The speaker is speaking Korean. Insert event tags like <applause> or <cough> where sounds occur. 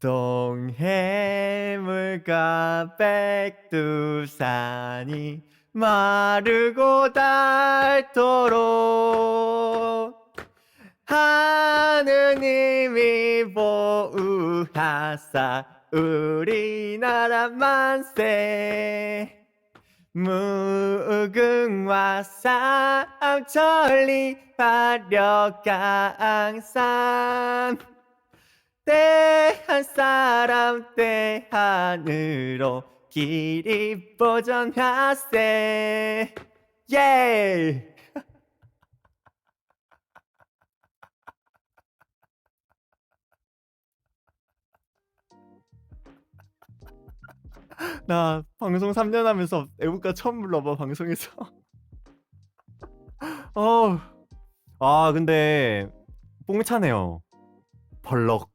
동해물과 백두산이 마르고 닳도록 하느님이 보우하사 우리나라 만세. 무궁화 삼천리 화려강산. 대 한 사람 대한으로 길이 보전하세. 예! <laughs> 나 방송 3년 하면서 애국가 처음 불러봐 방송에서. <laughs> 어우. 아 근데 뽕차네요. 벌럭